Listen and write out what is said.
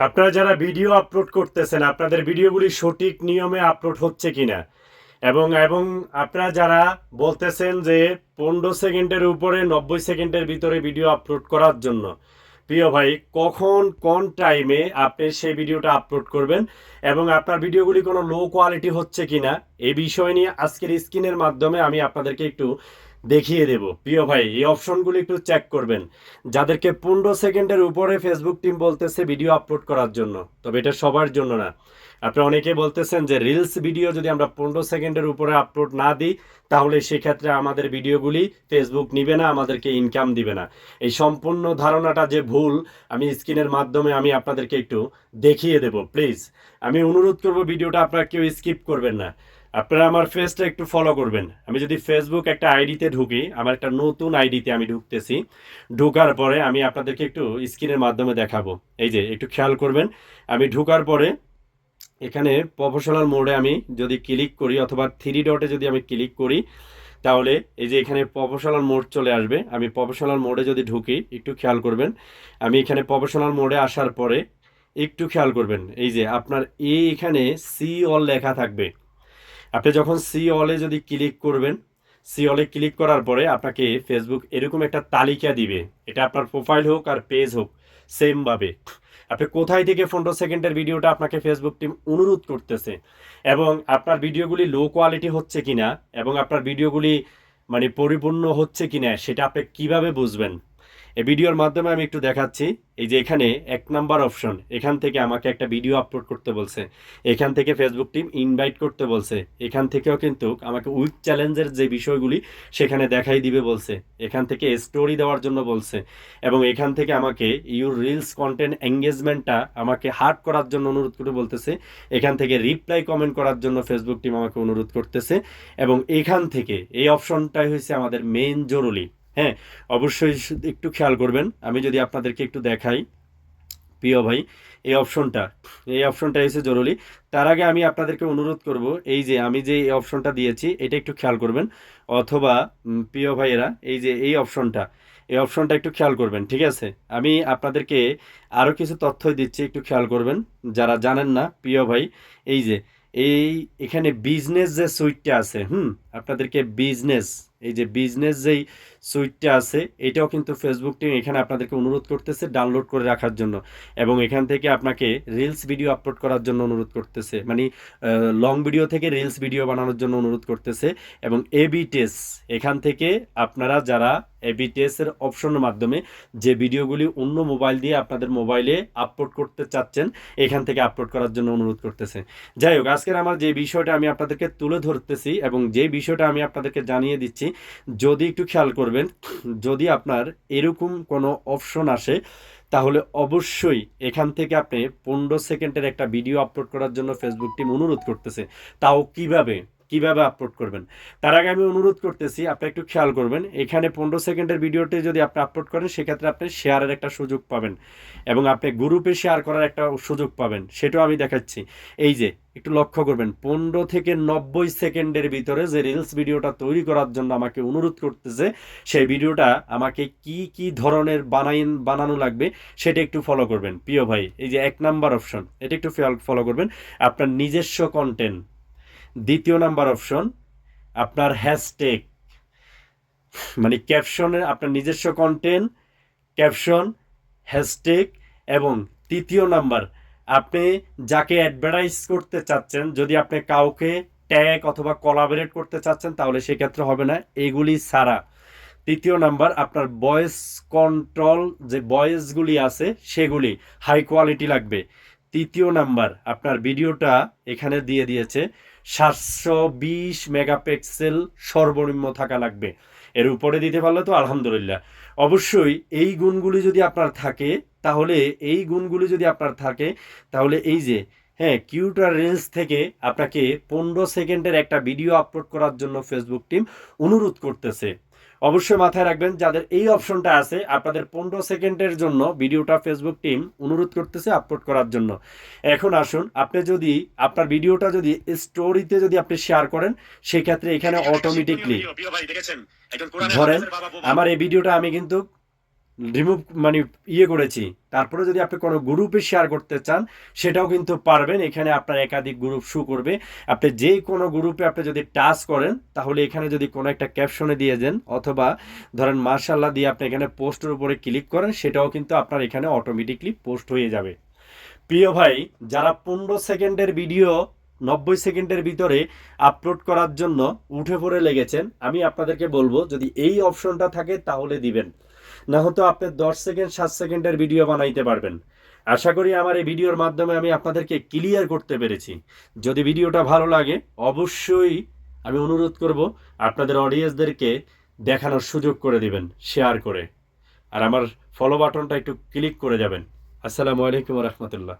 আপনারা যারা video upload করতেছেন, আপনাদের ভিডিওগুলি সঠিক নিয়মে আপলোড হচ্ছে কিনা? এবং এবং আপনারা যারা বলতেছেন যে পনেরো সেকেন্ডের উপরে নব্বই সেকেন্ডের ভিতরে ভিডিও আপলোড করার জন্য, প্রিয় ভাই, কখন, কোন টাইমে আপনি সেই ভিডিওটা আপলোড করবেন এবং আপনার ভিডিওগুলি কোনো লো কোয়ালিটি হচ্ছে কিনা এই বিষয় নিয়ে আজকের স্ক্রিনের মাধ্যমে আমি আপনাদেরকে একটু দেখিয়ে দেব। প্রিয় ভাই, এই অপশনগুলি একটু চেক করবেন। যাদেরকে পনেরো সেকেন্ডের উপরে ফেসবুক টিম বলতেছে ভিডিও আপলোড করার জন্য। তবে এটা সবার জন্য না। আপনি অনেকে বলতেছেন যে রিলস ভিডিও যদি আমরা পনেরো সেকেন্ডের উপরে আপলোড না দিই, তাহলে সেক্ষেত্রে আমাদের ভিডিওগুলি ফেসবুক নিবে না, আমাদেরকে ইনকাম দিবে না। এই সম্পূর্ণ ধারণাটা যে ভুল, আমি স্ক্রিনের মাধ্যমে আমি আপনাদেরকে একটু দেখিয়ে দেব প্লিজ আমি অনুরোধ করব ভিডিওটা আপনারা কেউ স্কিপ করবেন না। আপনারা আমার ফেসটা একটু ফলো করবেন। আমি যদি ফেসবুক একটা আইডিতে ঢুকি, আমার একটা নতুন আইডিতে আমি ঢুকতেছি, ঢুকার পরে আমি আপনাদেরকে একটু স্ক্রিনের মাধ্যমে দেখাবো। এই যে, একটু খেয়াল করবেন, আমি ঢুকার পরে এখানে প্রফেশনাল মোডে আমি যদি ক্লিক করি অথবা থ্রি ডটে যদি আমি ক্লিক করি, তাহলে এই যে এখানে প্রফেশনাল মোড চলে আসবে। আমি প্রফেশনাল মোডে যদি ঢুকি, একটু খেয়াল করবেন, আমি এখানে প্রফেশনাল মোডে আসার পরে একটু খেয়াল করবেন। এই যে, আপনার এই এখানে সি অল লেখা থাকবে। আপনি যখন সি অলে যদি ক্লিক করবেন সি অলে ক্লিক করার পরে আপনাকে ফেসবুক এরকম একটা তালিকা দিবে। এটা আপনার প্রোফাইল হোক আর পেজ হোক সেমভাবে আপনি কোথায় থেকে পনেরো সেকেন্ডের ভিডিওটা আপনাকে ফেসবুক টিম অনুরোধ করতেছে এবং আপনার ভিডিওগুলি লো কোয়ালিটি হচ্ছে কিনা এবং আপনার ভিডিওগুলি মানে পরিপূর্ণ হচ্ছে কিনা, সেটা আপনি কীভাবে বুঝবেন? এই ভিডিওর মাধ্যমে আমি একটু দেখাচ্ছি, এই যে এখানে এক নাম্বার অপশন, এখান থেকে আমাকে একটা ভিডিও আপলোড করতে বলছে। এখান থেকে ফেসবুক টিম ইনভাইট করতে বলছে। এখান থেকেও কিন্তু আমাকে উইক চ্যালেঞ্জের যে বিষয়গুলি সেখানে দেখাই দিবে বলছে। এখান থেকে স্টোরি দেওয়ার জন্য বলছে। এবং এখান থেকে আমাকে ইউর রিলস কন্টেন্ট এঙ্গেজমেন্টটা আমাকে হার্ড করার জন্য অনুরোধ করে বলতেছে। এখান থেকে রিপ্লাই কমেন্ট করার জন্য ফেসবুক টিম আমাকে অনুরোধ করতেছে। এবং এখান থেকে এই অপশনটাই হয়েছে আমাদের মেইন জরুরি। হ্যাঁ অবশ্যই একটু খেয়াল করবেন। আমি যদি আপনাদেরকে একটু দেখাই, প্রিয় ভাই, এই অপশনটা এই অপশনটা এসে জরুরি। তার আগে আমি আপনাদেরকে অনুরোধ করব, এই যে আমি যে এই অপশনটা দিয়েছি, এটা একটু খেয়াল করবেন। অথবা প্রিয় ভাইয়েরা, এই যে এই অপশনটা এই অপশনটা একটু খেয়াল করবেন, ঠিক আছে? আমি আপনাদেরকে আরও কিছু তথ্য দিচ্ছি, একটু খেয়াল করবেন। যারা জানেন না, প্রিয় ভাই, এই যে, এই এখানে বিজনেস যে সুইটটা আছে, হুম, আপনাদেরকে বিজনেস এই যে বিজনেস যেই সুইটটা আছে, এটাও কিন্তু ফেসবুক টিম এখানে আপনাদেরকে অনুরোধ করতেছে ডাউনলোড করে রাখার জন্য। এবং এখান থেকে আপনাকে রিলস ভিডিও আপলোড করার জন্য অনুরোধ করতেছে। মানে লং ভিডিও থেকে রিলস ভিডিও বানানোর জন্য অনুরোধ করতেছে। এবং এবি টেস এখান থেকে আপনারা যারা এবি টেসের অপশনের মাধ্যমে যে ভিডিওগুলি অন্য মোবাইল দিয়ে আপনাদের মোবাইলে আপলোড করতে চাচ্ছেন, এখান থেকে আপলোড করার জন্য অনুরোধ করতেছে। যাই হোক, আজকের আমার যে বিষয়টা আমি আপনাদেরকে তুলে ধরতেছি এবং যে বিষয়টা আমি আপনাদেরকে জানিয়ে দিচ্ছি, যদি একটু খেয়াল করবেন যদি আপনার এরকম কোনো অপশন আসে, তাহলে অবশ্যই এখান থেকে আপনি পনেরো সেকেন্ডের একটা ভিডিও আপলোড করার জন্য ফেসবুক টিম অনুরোধ করতেছে। তাও কীভাবে? কীভাবে আপলোড করবেন? তার আগে আমি অনুরোধ করতেছি, আপনি একটু খেয়াল করবেন, এখানে পনেরো সেকেন্ডের ভিডিওটি যদি আপনি আপলোড করেন, সেক্ষেত্রে আপনি শেয়ারের একটা সুযোগ পাবেন এবং আপনি গ্রুপে শেয়ার করার একটা সুযোগ পাবেন। সেটাও আমি দেখাচ্ছি। এই যে একটু লক্ষ্য করবেন, পনেরো থেকে নব্বই সেকেন্ডের ভিতরে যে রিলস ভিডিওটা তৈরি করার জন্য আমাকে অনুরোধ করতেছে, সেই ভিডিওটা আমাকে কি কি ধরনের বানাই বানানো লাগবে সেটা একটু ফলো করবেন। প্রিয় ভাই, এই যে এক নাম্বার অপশন এটা একটু ফলো করবেন। আপনার নিজস্ব কন্টেন্ট দ্বিতীয় নাম্বার অপশন আপনার হ্যাশট্যাগ মানে ক্যাপশনের আপনার নিজস্ব কন্টেন্ট ক্যাপশন হ্যাশট্যাগ এবং তৃতীয় নাম্বার আপনি যাকে অ্যাডভার্টাইজ করতে চাচ্ছেন, যদি আপনি কাউকে ট্যাগ অথবা কোলাবোরেট করতে চাচ্ছেন, তাহলে সেক্ষেত্রে হবে না, এগুলি ছাড়া। তৃতীয় নাম্বার, আপনার ভয়েস কন্ট্রোল যে ভয়েসগুলি আছে, সেগুলি হাই কোয়ালিটি লাগবে। তৃতীয় নাম্বার, আপনার ভিডিওটা এখানে দিয়ে দিয়েছে, সাতশো বিশ মেগাপিক্সেল সর্বনিম্ন থাকা লাগবে। এর উপরে দিতে পারলে তো আলহামদুলিল্লাহ। অবশ্যই এই গুণগুলি যদি আপনার থাকে, তাহলে এই গুণগুলি যদি আপনার থাকে, তাহলে এই যে হ্যাঁ কিউটার রেঞ্জ থেকে আপনাকে পনেরো সেকেন্ডের একটা ভিডিও আপলোড করার জন্য ফেসবুক টিম অনুরোধ করতেছে। অবশ্যই মাথায় রাখবেন যাদের এই অপশনটা আছে আপনাদের পনেরো সেকেন্ডের জন্য ভিডিওটা ফেসবুক টিম অনুরোধ করতেছে আপলোড করার জন্য। এখন আসুন আপনি যদি আপনার ভিডিওটা যদি স্টোরিতে যদি আপনি শেয়ার করেন সেক্ষেত্রে এখানে অটোমেটিকলি ধরেন আমার এই ভিডিওটা আমি কিন্তু রিমুভ মানে ইয়ে করেছি। তারপরে যদি আপনি কোনো গ্রুপে শেয়ার করতে চান, সেটাও কিন্তু পারবেন। এখানে আপনার একাধিক গ্রুপ শু করবে। আপনি যে কোনো গ্রুপে আপনি যদি টাচ করেন, তাহলে এখানে যদি কোনো একটা ক্যাপশনে দিয়ে দেন, অথবা ধরেন মার্শাল্লাহ দিয়ে আপনি এখানে পোস্টের উপরে ক্লিক করেন, সেটাও কিন্তু আপনার এখানে অটোমেটিকলি পোস্ট হয়ে যাবে। প্রিয় ভাই, যারা পনেরো সেকেন্ডের ভিডিও নব্বই সেকেন্ডের ভিতরে আপলোড করার জন্য উঠে পড়ে লেগেছেন, আমি আপনাদেরকে বলব, যদি এই অপশনটা থাকে, তাহলে দিবেন। না হতো আপনি দশ সেকেন্ড, সাত সেকেন্ডের ভিডিও বানাইতে পারবেন। আশা করি আমার এই ভিডিওর মাধ্যমে আমি আপনাদেরকে ক্লিয়ার করতে পেরেছি। যদি ভিডিওটা ভালো লাগে, অবশ্যই আমি অনুরোধ করব আপনাদের অডিয়েন্সদেরকে দেখানোর সুযোগ করে দিবেন শেয়ার করে। আর আমার ফলো বাটনটা একটু ক্লিক করে যাবেন। আসসালামু আলাইকুম রহমতুল্লাহ।